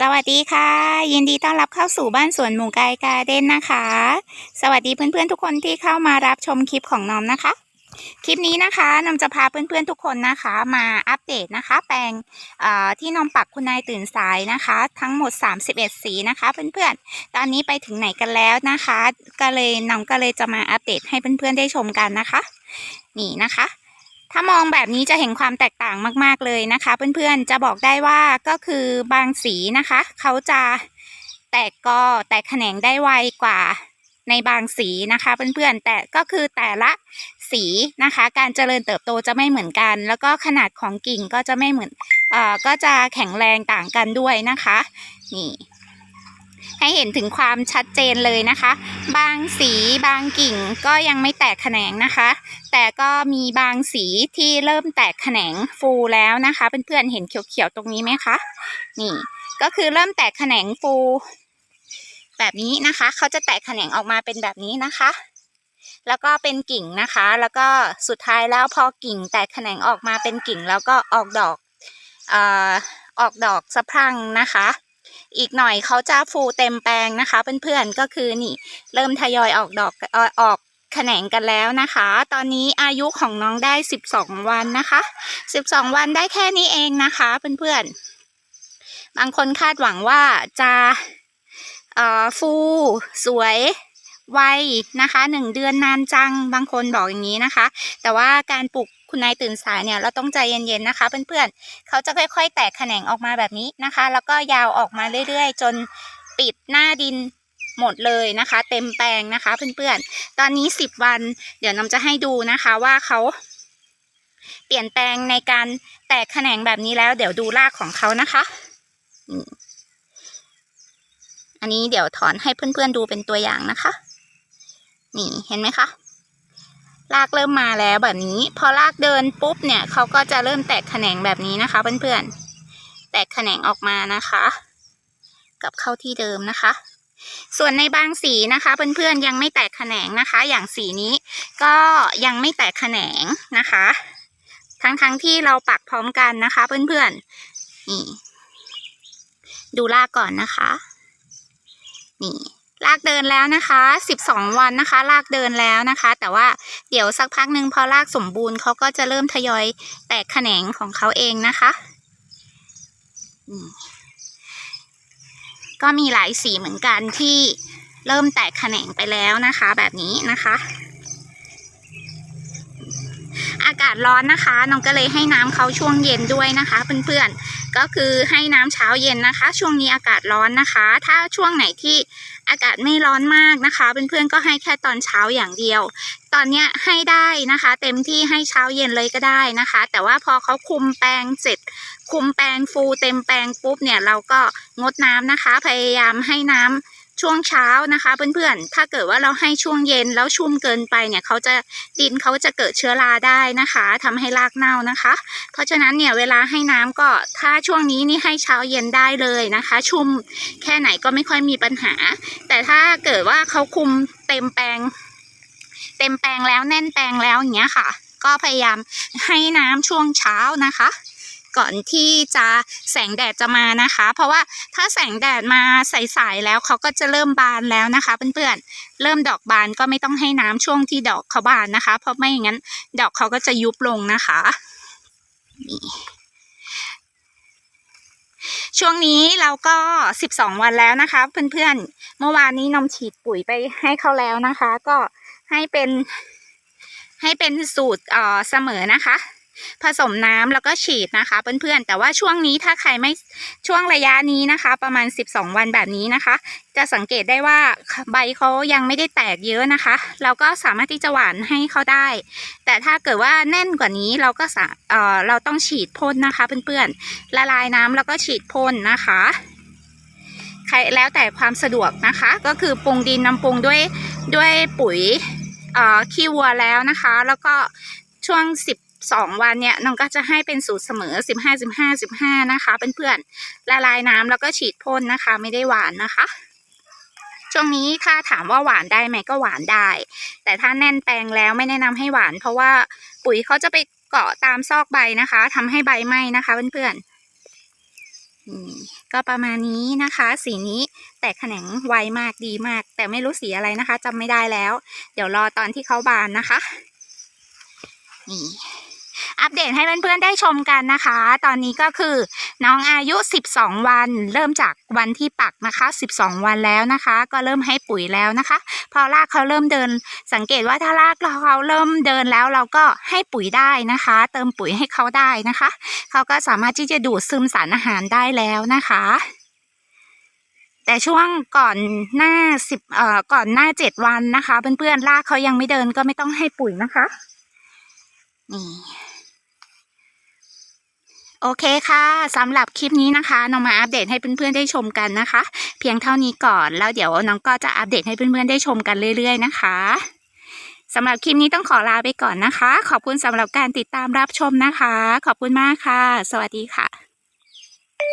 สวัสดีค่ะ ยินดีต้อนรับเข้าสู่บ้านสวนหมูไกายการ์เด้นนะคะ สวัสดีเพื่อนๆทุกคนที่เข้ามารับชมคลิปของน้อมนะคะ คลิปนี้นะคะน้อมจะพาเพื่อนๆทุกคนนะคะ มาอัปเดตนะคะ แปลงเอ่อที่น้อมปักคุณนายตื่นสายนะคะ ทั้งหมด 31 สีนะคะ เพื่อนๆ ตอนนี้ไปถึงไหนกันแล้วนะคะ ก็เลยน้องก็เลยจะมาอัปเดตให้เพื่อนๆได้ชมกันนะคะ นี่นะคะ ถ้ามองแบบนี้จะเห็นความแตกต่างมากๆเลยนะคะ เพื่อนๆจะบอกได้ว่าก็คือบางสีนะคะ เขาจะแตกกอแตกแขนงได้ไวกว่าในบางสีนะคะเพื่อนๆแต่ก็คือแต่ละสีนะคะ การเจริญเติบโตจะไม่เหมือนกัน แล้วก็ขนาดของกิ่งก็จะไม่เหมือนเอ่อก็จะแข็งแรงต่างกันด้วยนะคะ นี่ ให้เห็นถึงความชัดเจนเลยนะคะ บางสีบางกิ่งก็ยังไม่แตกแขนงนะคะ แต่ก็มีบางสีที่เริ่มแตกแขนงฟูแล้วนะคะเพื่อนๆเห็นเขียวๆตรงนี้ไหมคะนี่ก็คือเริ่มแตกแขนงฟู แบบนี้นะคะเขาจะแตกแขนงออกมาเป็นแบบนี้นะคะ แล้วก็เป็นกิ่งนะคะ แล้วก็สุดท้ายแล้วพอกิ่งแตกแขนงออกมาเป็นกิ่งแล้วก็ออกดอกเออออกดอกสะพรั่งนะคะ อีกหน่อยเขาจะฟูเต็มแปลงนะคะเพื่อนๆก็คือนี่เริ่มทยอยออกดอกออออกแขนงกันแล้วนะคะ ตอนนี้อายุของน้องได้ 12 วันนะคะ 12 วันได้แค่นี้เองนะคะเพื่อนๆ บางคนคาดหวังว่าจะเอ่อฟูสวยไวนะคะหนึ่งเดือนนานจัง บางคนบอกอย่างนี้นะคะ แต่ว่าการปลูก คุณนายตื่นสายเนี่ยเราต้องใจเย็นๆนะคะเพื่อนๆเขาจะค่อย ๆ แตกแขนงออกมาแบบนี้นะคะ แล้วก็ยาวออกมาเรื่อยๆ จนปิดหน้าดินหมดเลยนะคะ เต็มแปลงนะคะเพื่อนๆ ตอนนี้ 10 วัน เดี๋ยวน้ำจะให้ดูนะคะว่าเขาเปลี่ยนแปลงในการแตกแขนงแบบนี้แล้ว เดี๋ยวดูรากของเขานะคะ อันนี้เดี๋ยวถอนให้เพื่อนๆดูเป็นตัวอย่างนะคะ นี่เห็นไหมคะ รากเริ่มมาแล้วแบบนี้ พอรากเดินปุ๊บเนี่ยเขาก็จะเริ่มแตกแขนงแบบนี้นะคะเพื่อนๆแตกแขนงออกมานะคะ กับเข้าที่เดิมนะคะ ส่วนในบางสีนะคะเพื่อนๆยังไม่แตกแขนงนะคะ อย่างสีนี้ก็ยังไม่แตกแขนงนะคะ ทั้งๆทที่เราปักพร้อมกันนะคะ เพื่อนๆนี่ดูรากก่อนนะคะ นี่ ลากเดินแล้วนะคะ 12 วันนะคะ ลากเดินแล้วนะคะ แต่ว่าเดี๋ยวสักพักหนึ่งพอลากสมบูรณ์เขาก็จะเริ่มทยอยแตกแขนงของเขาเองนะคะ ก็มีหลายสีเหมือนกันที่เริ่มแตกแขนงไปแล้วนะคะ แบบนี้นะคะ อากาศร้อนนะคะน้องก็เลยให้น้ำเขาช่วงเย็นด้วยนะคะ เพื่อนๆ ก็คือให้น้ำเช้าเย็นนะคะ ช่วงนี้อากาศร้อนนะคะ ถ้าช่วงไหนที่อากาศไม่ร้อนมากนะคะเพื่อนๆก็ให้แค่ตอนเช้าอย่างเดียว ตอนเนี้ยให้ได้นะคะ เต็มที่ให้เช้าเย็นเลยก็ได้นะคะ แต่ว่าพอเขาคุมแปลงเสร็จ คุมแปลงฟูเต็มแปลงปุ๊บเนี่ยเราก็งดน้ำนะคะ พยายามให้น้ำ ช่วงเช้านะคะ เพื่อนๆ ถ้าเกิดว่าเราให้ช่วงเย็นแล้วชุ่มเกินไปเนี่ยเขาจะดินเขาจะเกิดเชื้อราได้นะคะทำให้รากเน่านะคะ เพราะฉะนั้นเนี่ยเวลาให้น้ำก็ถ้าช่วงนี้นี่ให้เช้าเย็นได้เลยนะคะ ชุ่มแค่ไหนก็ไม่ค่อยมีปัญหา แต่ถ้าเกิดว่าเขาคุมเต็มแปลง เต็มแปลงแล้วแน่นแปลงแล้วอย่างเงี้ยค่ะ ก็พยายามให้น้ำช่วงเช้านะคะ ก่อนที่จะแสงแดดจะมานะคะ เพราะว่าถ้าแสงแดดมาสายๆแล้วเขาก็จะเริ่มบานแล้วนะคะเพื่อนๆเริ่มดอกบานก็ไม่ต้องให้น้ำช่วงที่ดอกเขาบานนะคะ เพราะไม่อย่างนั้นดอกเขาก็จะยุบลงนะคะนี่ช่วงนี้เราก็ 12 วันแล้วนะคะ เพื่อนๆ เมื่อวานนี้นมฉีดปุ๋ยไปให้เขาแล้วนะคะ ก็ให้เป็นให้เป็นสูตรเอ่อเสมอนะคะ ผสมน้ำแล้วก็ฉีดนะคะ เพื่อนๆ แต่ว่าช่วงนี้ถ้าใครไม่ช่วงระยะนี้นะคะ ประมาณ 12 วันแบบนี้นะคะ จะสังเกตได้ว่าใบเขายังไม่ได้แตกเยอะนะคะ เราก็สามารถที่จะหว่านให้เขาได้ แต่ถ้าเกิดว่าแน่นกว่านี้เราก็สาเออเราต้องฉีดพ่นนะคะ เพื่อนๆ ละลายน้ำแล้วก็ฉีดพ่นนะคะใครแล้วแต่ความสะดวกนะคะ ก็คือปรุงดินนำปรุงด้วยด้วยปุ๋ยเออขี้วัวแล้วนะคะ แล้วก็ช่วง 12 วันเนี่ยน้องก็จะให้เป็นสูตรเสมอ 15 15 15 นะคะเพื่อนๆละลายน้ำแล้วก็ฉีดพ่นนะคะ ไม่ได้หวานนะคะ ช่วงนี้ถ้าถามว่าหวานได้ไหมก็หวานได้ แต่ถ้าแน่นแปลงแล้วไม่แนะนำให้หวาน เพราะว่าปุ๋ยเขาจะไปเกาะตามซอกใบนะคะทำให้ใบไหม้นะคะเพื่อนๆก็ประมาณนี้นะคะ สีนี้แตกแขนงไวมากดีมาก แต่ไม่รู้สีอะไรนะคะจำไม่ได้แล้ว เดี๋ยวรอตอนที่เขาบานนะคะ นี่ อัปเดตให้เพื่อนๆได้ชมกันนะคะ ตอนนี้ก็คือน้องอายุ 12 วัน เริ่มจากวันที่ปักนะคะ 12 วันแล้วนะคะ ก็เริ่มให้ปุ๋ยแล้วนะคะ พอรากเขาเริ่มเดิน สังเกตว่าถ้ารากเขาเริ่มเดินแล้วเราก็ให้ปุ๋ยได้นะคะ เติมปุ๋ยให้เขาได้นะคะ เขาก็สามารถที่จะดูดซึมสารอาหารได้แล้วนะคะแต่ช่วงก่อนหน้าสิบเอ่อก่อนหน้าเจ็ดวันนะคะ เพื่อนๆรากเขายังไม่เดินก็ไม่ต้องให้ปุ๋ยนะคะ นี่ โอเคค่ะสำหรับคลิปนี้นะคะน้องมาอัปเดตให้เพื่อนๆได้ชมกันนะคะ เพียงเท่านี้ก่อนแล้วเดี๋ยวน้องก็จะอัปเดตให้เพื่อนๆได้ชมกันเรื่อย ๆ นะคะสำหรับคลิปนี้ต้องขอลาไปก่อนนะคะ ขอบคุณสำหรับการติดตามรับชมนะคะ ขอบคุณมากค่ะ สวัสดีค่ะ